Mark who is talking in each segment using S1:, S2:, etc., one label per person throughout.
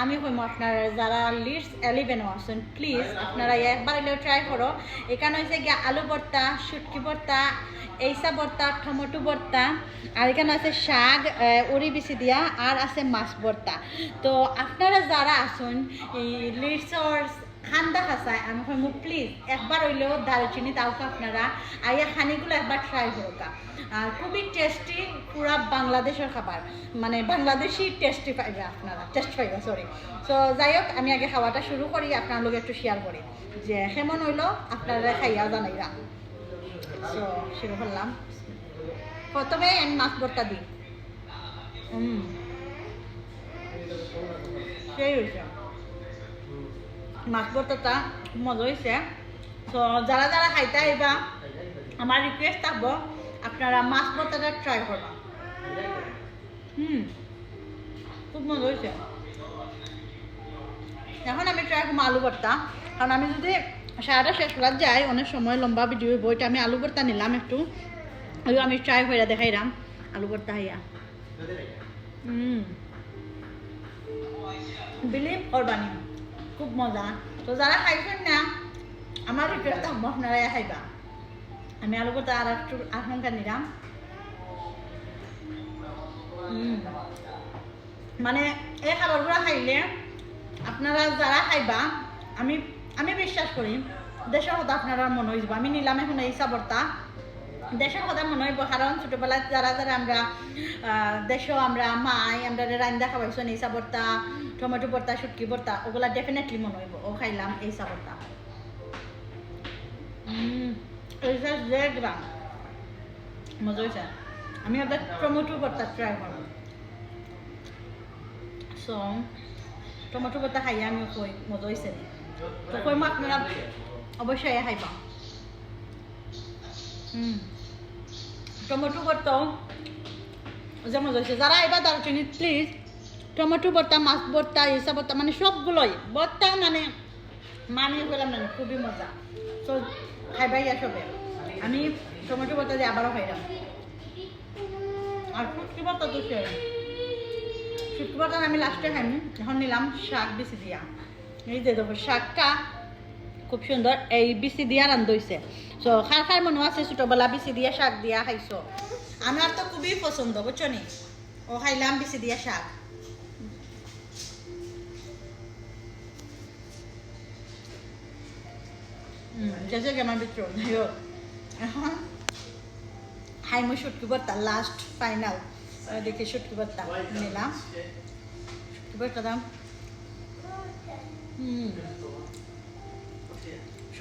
S1: আমি কইম আপনারা যারা লিডস এলিভেনও আছেন প্লিজ আপনারা একবার হলেও ট্রাই করো। এখানে হয়েছে গিয়ে আলু ভর্তা, শুটকি ভর্তা, এইসা ভর্তা, টমেটো ভর্তা, আর এখানে আছে শাক উড়ি বিচি দিয়া, আর আছে মাছ ভর্তা। তো আপনারা যারা আসুন লিডসর খান্দা খাসায় আমি কইম প্লিজ একবার হইলেও দারুচিনি তাওকা আপনারা আইয়া খানিগুলো একবার ট্রাই করোকা খুবই টেস্টি পুরা বাংলাদেশের খাবার মানে বাংলাদেশি টেস্টি পাইবে আপনারা টেস্ট পাইবে সরি তো যাই হোক আমি আগে খাওয়াটা শুরু করি, আপনার একটু শেয়ার করি। যে কেমন হইল আপনারা খাইয়া জানাইরা। তো শুরু করলাম। প্রথমে আমি মাছ ভর্তা দিই হুম সেই হয়েছে মাছ ভর্তাটা মজা হয়েছে তো যারা যারা খাইতে আইবা, আমার রিকোয়েস্ট থাকব, আপনারা মাছ ভর্তাটা ট্রাই করবা। হুম, খুব মজা হয়েছে এখন আমি ট্রাই করব আলু ভর্তা। কারণ আমি যদি সারাটা শেষ করার যাই, অনেক সময় লম্বা ভিডিও বইটা আমি আলু ভর্তা নিলাম একটু। ওই আমি ট্রাই করে দেখাইলাম আলু ভর্তা হইয়া। হুম। বিলিভ করবানি খুব মজা। তো যারা খাইছেন না আমার থাকব আপনারা খাইবা। আমি আলু ভর্তা আর একটু আশঙ্কা নিলাম। মানে এই খাবারগুলো খাইলে আপনারা যারা খাইবা, আমি আমি বিশ্বাস করি দেশের কথা আপনারা মনে হইব আমি নিলাম এখন এই সাবরটা দেশের কথা মনে হইব, কারণ ছোটবেলায় যারা যারা আমরা দেশও আমরা মাই, আমরা রান্দা খাওয়াইছো এই সাবরটা টমেটো ভর্তা, শুটকি ভর্তা, ওগুলা ডেফিনেটলি মনে হইব, ও খাইলাম এই সাবরটা হুম এইটা যে মজা হয়েছে আমি আপনার টমেটো ভর্তা ট্রাই করব। সো টমেটো ভর্তা খাইয়া আমি কই, মজা হয়েছে তো কই মই আপনারা অবশ্যই খাইবা। হুম টমেটো ভর্তাও যে মজা হয়েছে যারা এবার দারুচিনি প্লিজ টমেটো ভর্তা মাছ ভর্তা ইসা ভর্তা মানে সবগুলোই। ভর্তা মানে মানিয়ে গেলাম না খুবই মজা। তো খাইবাই সবে আমি টমেটো ভর্তা দিয়ে আবারও খাইলাম আর শুটকি ভর্তা তো সে ভর্তা আমি লাস্টে খাইনি এখন নিলাম, শাক বিচি দিয়া। এই যে শাকটা খুব সুন্দর এই বিচি দিয়া রান্ধইছে সো খার খার মনে আছে, ছোটবেলা বিচি দিয়া শাক দিয়া খাইছো। আমার তো খুবই পছন্দ বুঝছ নি? ও খাইলাম বিচি দিয়া শাক। ভর্তা লাস্ট নিলাম।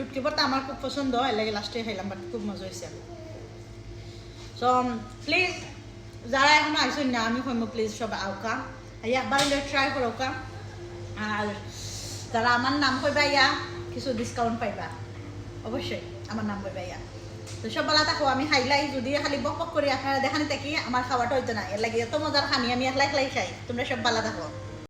S1: শুটকি ভর্তা আমার খুব পছন্দ, এর লাগে লাস্টে খাইলাম বাট খুব মজা হয়েছে সো প্লিজ যারা এখনও আইসেন না, আমি কইম প্লিজ সব আউকা একবার ট্রাই করোকা আর যারা আমার নাম কইবা, ইয়া, কিছু ডিসকাউন্ট পাইবা। অবশ্যই, আমার নাম কইবা, ইয়া। তো সব বেলা থাকো, আমি খাইলাই যদি খালি বক বক করে, আপনারা দেখানি থাকি, আমার খাওয়াটা হইতো না। এর লাগে এত মজার খানি আমি একলা একলাই খাই, তোমরা সব বেলা থাকো।